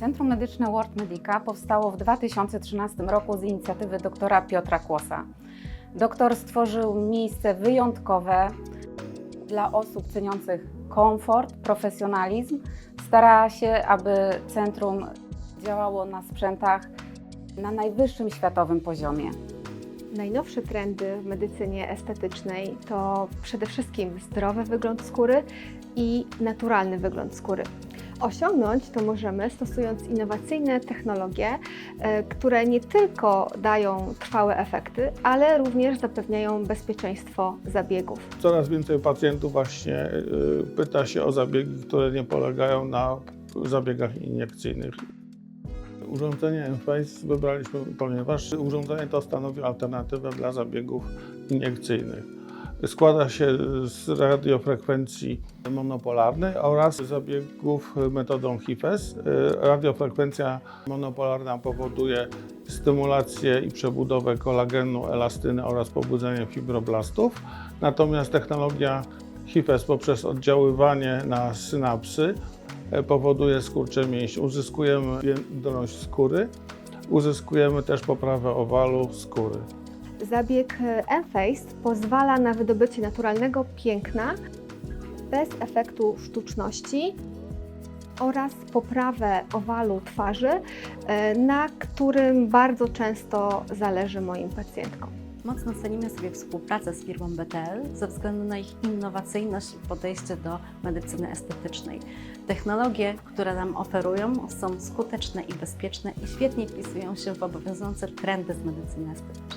Centrum Medyczne World Medica powstało w 2013 roku z inicjatywy doktora Piotra Kłosa. Doktor stworzył miejsce wyjątkowe dla osób ceniących komfort, profesjonalizm. Stara się, aby centrum działało na sprzętach na najwyższym światowym poziomie. Najnowsze trendy w medycynie estetycznej to przede wszystkim zdrowy wygląd skóry i naturalny wygląd skóry. Osiągnąć to możemy stosując innowacyjne technologie, e, które nie tylko dają trwałe efekty, ale również zapewniają bezpieczeństwo zabiegów. Coraz więcej pacjentów właśnie y, pyta się o zabiegi, które nie polegają na zabiegach iniekcyjnych. Urządzenie Enphase wybraliśmy, ponieważ urządzenie to stanowi alternatywę dla zabiegów iniekcyjnych. Składa się z radiofrekwencji monopolarnej oraz zabiegów metodą HIFES. Y, Radiofrekwencja monopolarna powoduje stymulację i przebudowę kolagenu, elastyny oraz pobudzenie fibroblastów. Natomiast technologia HIFES poprzez oddziaływanie na synapsy e, powoduje skurcze mięśni. Uzyskujemy jędrność skóry, uzyskujemy też poprawę owalu skóry. Zabieg e, Enphase pozwala na wydobycie naturalnego piękna bez efektu sztuczności oraz poprawę owalu twarzy, e, na którym bardzo często zależy moim pacjentkom. Mocno cenimy sobie współpracę z firmą BTL ze względu na ich innowacyjność i podejście do medycyny estetycznej. Technologie, które nam oferują, są skuteczne i bezpieczne i świetnie wpisują się w obowiązujące trendy z medycyny estetycznej.